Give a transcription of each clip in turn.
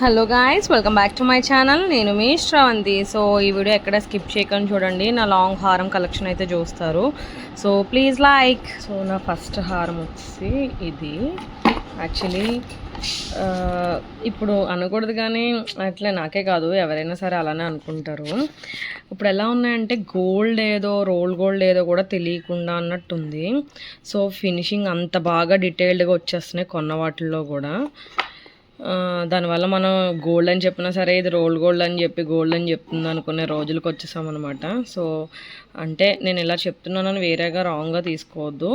Hello guys welcome back to my channel నేను మీ Sravanthi. So ఈ వీడియో ఎక్కడ స్కిప్ చేయకుండా చూడండి. నా లాంగ్ హారం కలెక్షన్ అయితే చూస్తారు. సో ప్లీజ్ లైక్ సో నా ఫస్ట్ హారం వచ్చి ఇది. యాక్చువల్లీ ఇప్పుడు అనకూడదు కానీ అట్లే నాకే కాదు. ఎవరైనా సరే అలానే అనుకుంటారు. ఇప్పుడు ఎలా ఉన్నాయంటే గోల్డ్ ఏదో రోల్ గోల్డ్ ఏదో కూడా తెలియకుండా అన్నట్టుంది. సో ఫినిషింగ్ అంత బాగా డీటెయిల్డ్గా వచ్చేస్తున్నాయి కొన్న వాటిల్లో కూడా. దానివల్ల మనం గోల్డ్ అని చెప్పినా సరే ఇది రోల్ గోల్డ్ అని చెప్పి గోల్డ్ అని చెప్తుంది అనుకునే రోజులకు వచ్చేసామన్నమాట. సో అంటే నేను ఇలా చెప్తున్నానని వేరేగా రాంగ్గా తీసుకోవద్దు.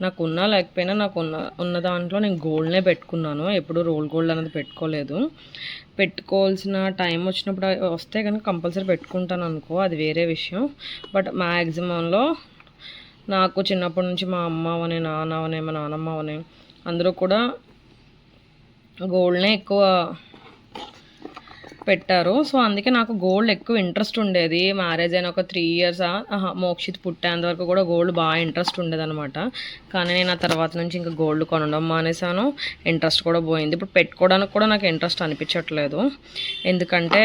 నాకు ఉన్నా లేకపోయినా నాకు ఉన్న ఉన్న దాంట్లో నేను గోల్డ్నే పెట్టుకున్నాను. ఎప్పుడు రోల్ గోల్డ్ అనేది పెట్టుకోలేదు. పెట్టుకోవాల్సిన టైం వచ్చినప్పుడు వస్తే కనుక కంపల్సరీ పెట్టుకుంటాను అనుకో అది వేరే విషయం. బట్ మ్యాక్సిమంలో నాకు చిన్నప్పటి నుంచి మా అమ్మ అవని నాన్న అవని మా నాన్నమ్మ అవని అందరూ కూడా గోల్డ్నే ఎక్కువ పెట్టారు. సో అందుకే నాకు గోల్డ్ ఎక్కువ ఇంట్రెస్ట్ ఉండేది. మ్యారేజ్ అయిన ఒక త్రీ ఇయర్స్ మోక్షిత్ పుట్టేంత వరకు కూడా గోల్డ్ బాగా ఇంట్రెస్ట్ ఉండేది అనమాట కానీ నేను ఆ తర్వాత నుంచి ఇంకా గోల్డ్ కొనడం మానేశాను. ఇంట్రెస్ట్ కూడా పోయింది. ఇప్పుడు పెట్టుకోవడానికి కూడా నాకు ఇంట్రెస్ట్ అనిపించట్లేదు. ఎందుకంటే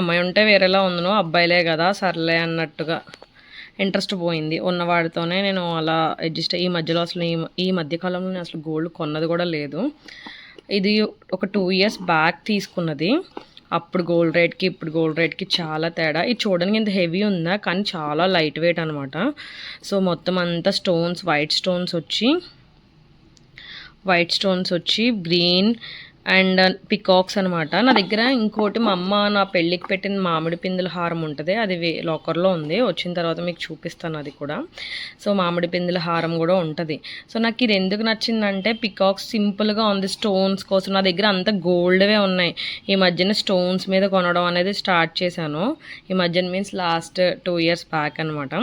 అమ్మాయి ఉంటే వేరేలా ఉందను అబ్బాయిలే కదా సర్లే అన్నట్టుగా ఇంట్రెస్ట్ పోయింది. ఉన్నవాడితోనే నేను అలా అడ్జస్ట్ ఈ మధ్యలో అసలు ఈ ఈ మధ్యకాలంలో నేను అసలు గోల్డ్ కొన్నది కూడా లేదు. ఇది ఒక టూ ఇయర్స్ బ్యాక్ తీసుకున్నది. అప్పుడు గోల్డ్ రేట్కి ఇప్పుడు గోల్డ్ రేట్కి చాలా తేడా. ఇది చూడడానికి ఇంత హెవీ ఉందా? కానీ చాలా లైట్ వెయిట్ అనమాట సో మొత్తం అంతా స్టోన్స్ వైట్ స్టోన్స్ వచ్చి వైట్ స్టోన్స్ వచ్చి గ్రీన్ అండ్ పికాక్స్ అనమాట నా దగ్గర ఇంకోటి మా అమ్మ నా పెళ్ళికి పెట్టిన మామిడి పిందుల హారం ఉంటుంది. అది లాకర్లో ఉంది. వచ్చిన తర్వాత మీకు చూపిస్తాను అది కూడా. సో మామిడి పిందుల హారం కూడా ఉంటుంది. సో నాకు ఇది ఎందుకు నచ్చిందంటే పికాక్స్ సింపుల్గా ఉంది. స్టోన్స్ కోసం నా దగ్గర అంత గోల్డ్వే ఉన్నాయి. ఈ మధ్యన స్టోన్స్ మీద కొనడం అనేది స్టార్ట్ చేశాను. ఈ మధ్యన means last two years back అనమాట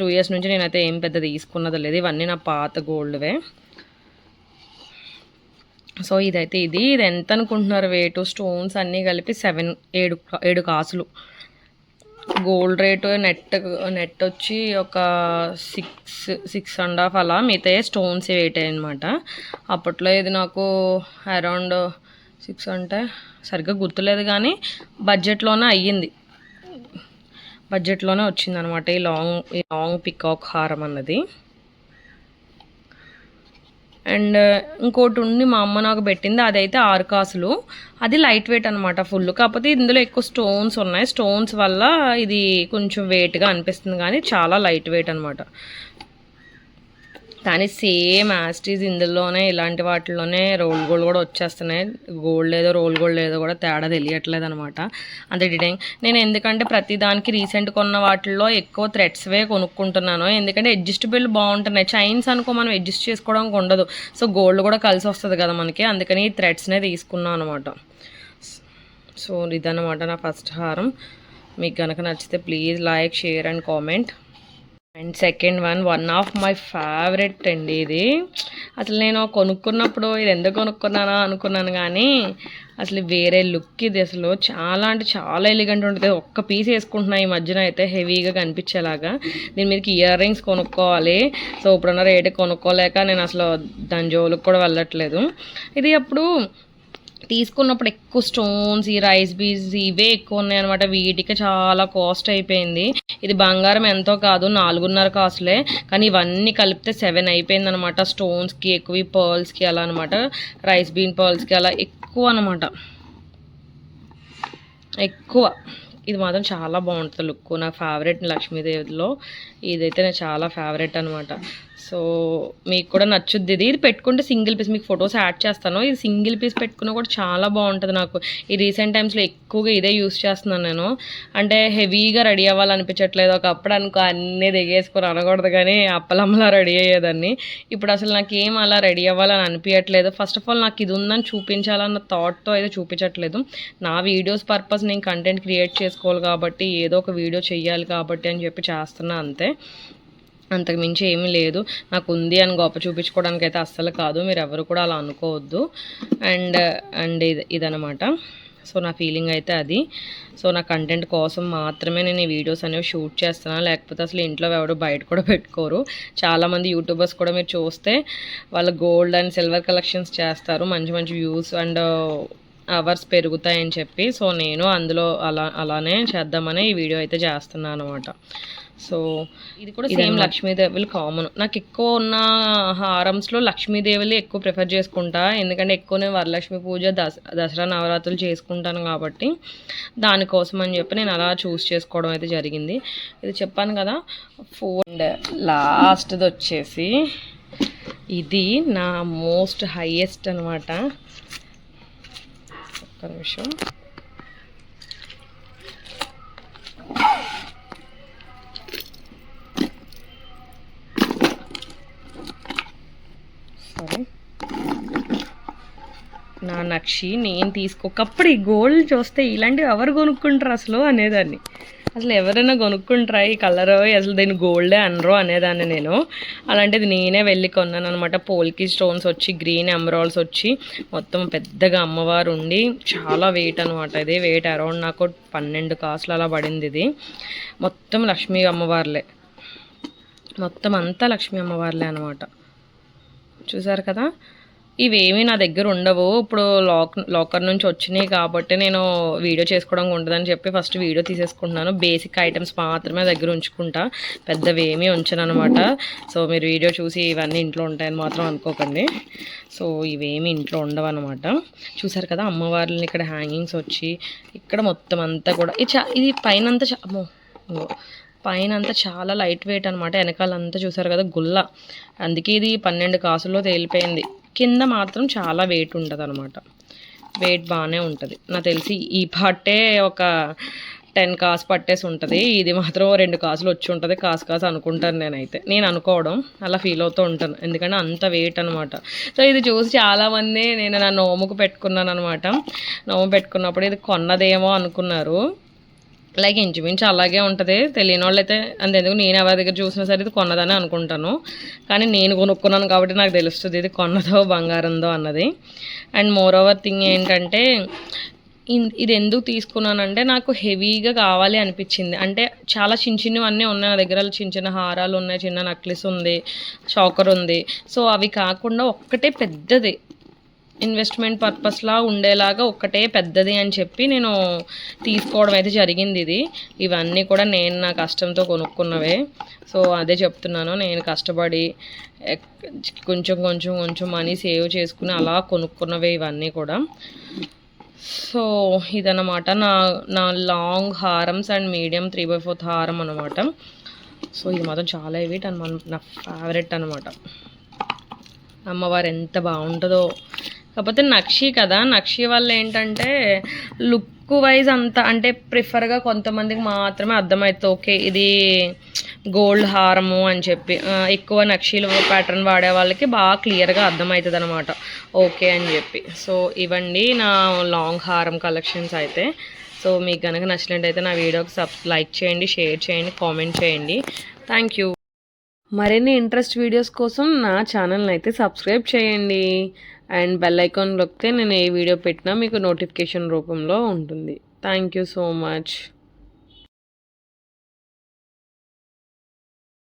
టూ ఇయర్స్ నుంచి నేనైతే ఏం పెద్ద తీసుకున్నది లేదు. ఇవన్నీ నా పాత గోల్డ్వే సో ఇదైతే ఇది. ఇది ఎంత అనుకుంటున్నారు వెయిట్ స్టోన్స్ అన్నీ కలిపి సెవెన్ ఏడు ఏడు కాసులు. గోల్డ్ రేటు నెట్ నెట్ వచ్చి ఒక సిక్స్ సిక్స్ అండ్ హాఫ్ అలా. మిగతా స్టోన్స్ వెయిట్ అనమాట అప్పట్లో ఇది నాకు అరౌండ్ సిక్స్ అంటే సరిగ్గా గుర్తులేదు కానీ బడ్జెట్లోనే అయ్యింది. బడ్జెట్లోనే వచ్చింది అనమాట ఈ లాంగ్ ఈ లాంగ్ పికాక్ హారం అన్నది. అండ్ uh, ఇంకోటి ఉండి మా అమ్మ నాకు పెట్టింది అదైతే ఆరుకాసులు అది లైట్ వెయిట్ అనమాట ఫుల్ కాకపోతే ఇందులో ఎక్కువ స్టోన్స్ ఉన్నాయి. స్టోన్స్ వల్ల ఇది కొంచెం వెయిట్గా అనిపిస్తుంది కానీ చాలా లైట్ వెయిట్ అనమాట కానీ సేమ్ యాస్టీజ్ ఇందులోనే ఇలాంటి వాటిలోనే రోల్ గోల్డ్ కూడా వచ్చేస్తున్నాయి. గోల్డ్ లేదో రోల్ గోల్డ్ లేదో కూడా తేడా తెలియట్లేదు అనమాట అంత డిటైన్ నేను ఎందుకంటే ప్రతి దానికి రీసెంట్ కొన్న వాటిల్లో ఎక్కువ థ్రెడ్స్వే కొనుక్కుంటున్నాను. ఎందుకంటే అడ్జస్టబుల్ బాగుంటున్నాయి. చైన్స్ అనుకో మనం అడ్జస్ట్ చేసుకోవడానికి ఉండదు. సో గోల్డ్ కూడా కలిసి వస్తుంది కదా మనకి. అందుకని ఈ థ్రెడ్స్నే తీసుకున్నాను అనమాట సో ఇదన్నమాట నా ఫస్ట్ హారం. మీకు కనుక నచ్చితే please like share and comment and second one one of my favourite అండి ఇది. అసలు నేను కొనుక్కున్నప్పుడు ఇది ఎందుకు కొనుక్కున్నానా అనుకున్నాను కానీ అసలు వేరే లుక్ ఇది అసలు చాలా అంటే చాలా ఎలిగెంట్ ఉంటుంది. ఒక్క పీస్ వేసుకుంటున్నా ఈ మధ్యన అయితే హెవీగా కనిపించేలాగా. దీని మీదకి ఇయర్ రింగ్స్ కొనుక్కోవాలి. సో ఇప్పుడున్న రేటు కొనుక్కోలేక నేను అసలు దాని జోలుకు కూడా వెళ్ళట్లేదు. ఇది అప్పుడు తీసుకున్నప్పుడు ఎక్కువ స్టోన్స్ ఈ రైస్ బీన్స్ ఇవే ఎక్కువ ఉన్నాయి అనమాట వీటికి చాలా కాస్ట్ అయిపోయింది. ఇది బంగారం ఎంతో కాదు నాలుగున్నర కాస్ట్లే. కానీ ఇవన్నీ కలిపితే సెవెన్ అయిపోయింది అనమాట స్టోన్స్కి ఎక్కువ పర్ల్స్కి అలా అనమాట రైస్ బీన్ పర్ల్స్కి అలా ఎక్కువ అనమాట ఎక్కువ. ఇది మాత్రం చాలా బాగుంటుంది లుక్. నా ఫేవరెట్ లక్ష్మీదేవిలో. ఇదైతే నా చాలా ఫేవరెట్ అనమాట సో మీకు కూడా నచ్చుద్ది. ఇది ఇది పెట్టుకుంటే సింగిల్ పీస్ మీకు ఫొటోస్ యాడ్ చేస్తాను. ఇది సింగిల్ పీస్ పెట్టుకున్నా కూడా చాలా బాగుంటుంది నాకు. ఈ రీసెంట్ టైమ్స్లో ఎక్కువగా ఇదే యూస్ చేస్తున్నాను నేను. అంటే హెవీగా రెడీ అవ్వాలనిపించట్లేదు. ఒకప్పుడు అనుకో అన్నీ దిగేసుకుని అనకూడదు కానీ అప్పలమ్మలా రెడీ అయ్యేదాన్ని. ఇప్పుడు అసలు నాకు ఏం అలా రెడీ అవ్వాలని అనిపించట్లేదు ఫస్ట్ ఆఫ్ ఆల్ నాకు ఇది ఉందని చూపించాలన్న థాట్తో అయితే చూపించట్లేదు. నా వీడియోస్ పర్పస్ నేను కంటెంట్ క్రియేట్ చేసుకోవాలి కాబట్టి ఏదో ఒక వీడియో చేయాలి కాబట్టి అని చెప్పి చేస్తున్నా అంతే. అంతకుమించి ఏమీ లేదు. నాకు ఉంది అని గొప్ప చూపించుకోవడానికి అయితే అస్సలు కాదు. మీరు ఎవరు కూడా అలా అనుకోవద్దు. అండ్ అండ్ ఇది ఇదనమాట సో నా ఫీలింగ్ అయితే అది. సో నా కంటెంట్ కోసం మాత్రమే నేను ఈ వీడియోస్ అనేవి షూట్ చేస్తున్నాను లేకపోతే అసలు ఇంట్లో ఎవరు బయట కూడా పెట్టుకోరు. చాలామంది యూట్యూబర్స్ కూడా మీరు చూస్తే వాళ్ళ గోల్డ్ అండ్ సిల్వర్ కలెక్షన్స్ చేస్తారు. మంచి మంచి వ్యూస్ అండ్ అవర్స్ పెరుగుతాయని చెప్పి. సో నేను అందులో అలా అలానే చేద్దామని ఈ వీడియో అయితే చేస్తున్నాను అనమాట సో ఇది కూడా సేమ్ లక్ష్మీదేవులు కామన్ నాకు ఎక్కువ ఉన్న హారమ్స్లో లక్ష్మీదేవులు ఎక్కువ ప్రిఫర్ చేసుకుంటా. ఎందుకంటే ఎక్కువ నేను వరలక్ష్మి పూజ దస దసరా నవరాత్రులు చేసుకుంటాను కాబట్టి దానికోసం అని చెప్పి నేను అలా చూస్ చేసుకోవడం అయితే జరిగింది. ఇది చెప్పాను కదా ఫోన్ లాస్ట్ది వచ్చేసి ఇది నా మోస్ట్ హైయెస్ట్ అనమాట ఒక్క నిమిషం. సారీ. నా నక్షి నేను తీసుకోకప్పుడు ఈ గోల్డ్ చూస్తే ఇలాంటివి ఎవరు కొనుక్కుంటారు అసలు అనేదాన్ని. అసలు ఎవరైనా కొనుక్కుంటారా ఈ కలర్? అసలు దీన్ని గోల్డే అనరు అనేదాన్ని నేను. అలాంటిది నేనే వెళ్ళి కొన్నాను అనమాట. పోల్కి స్టోన్స్ వచ్చి గ్రీన్ ఎమరాల్స్ వచ్చి మొత్తం పెద్దగా అమ్మవారు ఉండి చాలా వెయిట్ అనమాట ఇది. వెయిట్ అరౌండ్ నాకు పన్నెండు కాసులు అలా పడింది ఇది. మొత్తం లక్ష్మీ అమ్మవార్లే. మొత్తం అంతా లక్ష్మీ అమ్మవార్లే అనమాట. చూసారు కదా? ఇవేమీ నా దగ్గర ఉండవు. ఇప్పుడు లాక్ లాకర్ నుంచి వచ్చినాయి కాబట్టి నేను వీడియో చేసుకోవడం ఉండదని చెప్పి ఫస్ట్ వీడియో తీసేసుకుంటున్నాను. బేసిక్ ఐటమ్స్ మాత్రమే దగ్గర ఉంచుకుంటా. పెద్దవేమీ ఉంచను అనమాట సో మీరు వీడియో చూసి ఇవన్నీ ఇంట్లో ఉంటాయని మాత్రం అనుకోకండి. సో ఇవేమి ఇంట్లో ఉండవు అనమాట చూసారు కదా? అమ్మవార్లని ఇక్కడ హ్యాంగింగ్స్ వచ్చి ఇక్కడ మొత్తం అంతా కూడా ఇది ఇది పైన అంతా పైన అంతా చాలా లైట్ వెయిట్ అనమాట వెనకాలంతా చూసారు కదా గుల్ల. అందుకే ఇది పన్నెండు కాసుల్లో తేలిపోయింది. కింద మాత్రం చాలా వెయిట్ ఉంటుంది అనమాట వెయిట్ బాగానే ఉంటుంది. నాకు తెలిసి ఈ పట్టే ఒక టెన్ కాస్ పట్టేసి ఉంటుంది. ఇది మాత్రం రెండు కాసులు వచ్చి ఉంటుంది. కాసు కాసు అనుకుంటాను నేనైతే. నేను అనుకోవడం అలా ఫీల్ అవుతూ ఉంటాను. ఎందుకంటే అంత వెయిట్ అనమాట సో ఇది చూసి చాలామంది నేను నా నోముకు పెట్టుకున్నాను అనమాట నోము పెట్టుకున్నప్పుడు ఇది కొన్నదేమో అనుకున్నారు. లైక్ ఇంచుమించు అలాగే ఉంటుంది. తెలియని వాళ్ళు అయితే అంతెందుకు నేను ఎవరి దగ్గర చూసినా సరే ఇది కొన్నదని అనుకుంటాను. కానీ నేను కొనుక్కున్నాను కాబట్టి నాకు తెలుస్తుంది ఇది కొన్నదో బంగారందో అన్నది. అండ్ మోర్ ఓవర్ థింగ్ ఏంటంటే ఇన్- ఇది ఎందుకు తీసుకున్నానంటే నాకు హెవీగా కావాలి అనిపించింది. అంటే చాలా చిన్న చిన్నవన్నీ ఉన్నాయి నా దగ్గర. చిన్న చిన్న హారాలు ఉన్నాయి చిన్న నక్లెస్ ఉంది చాకర్ ఉంది. సో అవి కాకుండా ఒక్కటే పెద్దది. ఇన్వెస్ట్మెంట్ పర్పస్లా ఉండేలాగా ఒక్కటే పెద్దది అని చెప్పి నేను తీసుకోవడం అయితే జరిగింది ఇది. ఇవన్నీ కూడా నేను నా కష్టంతో కొనుక్కున్నవే. సో అదే చెప్తున్నాను. నేను కష్టపడి కొంచెం కొంచెం కొంచెం మనీ సేవ్ చేసుకుని అలా కొనుక్కున్నవే ఇవన్నీ కూడా. సో ఇదన్నమాట. నా నా long హారమ్స్ and medium three by fourth హారం అనమాట సో ఇది మాత్రం చాలా ఇవి అండ్ మన నా ఫేవరెట్ అనమాట అమ్మవారు ఎంత బాగుంటుందో. కాకపోతే నక్షి కదా నక్షి వల్ల ఏంటంటే లుక్ వైజ్ అంత అంటే ప్రిఫర్గా కొంతమందికి మాత్రమే అర్థమవుతుంది ఓకే ఇది గోల్డ్ హారము అని చెప్పి ఎక్కువ నక్షీలు ప్యాటర్న్ వాడే వాళ్ళకి బాగా క్లియర్గా అర్థమవుతుంది అనమాట ఓకే అని చెప్పి. సో ఇవండి నా లాంగ్ హారం కలెక్షన్స్ అయితే. సో మీకు కనుక నచ్చినట్టయితే నా వీడియోకి సబ్ లైక్ చేయండి షేర్ చేయండి కామెంట్ చేయండి. థ్యాంక్ యూ మరిన్ని ఇంట్రెస్ట్ వీడియోస్ కోసం నా ఛానల్ని అయితే సబ్స్క్రైబ్ చేయండి. అండ్ బెల్ ఐకాన్ నొక్కితే నేను ఏ వీడియో పెట్టినా మీకు నోటిఫికేషన్ రూపంలో ఉంటుంది. Thank you so much.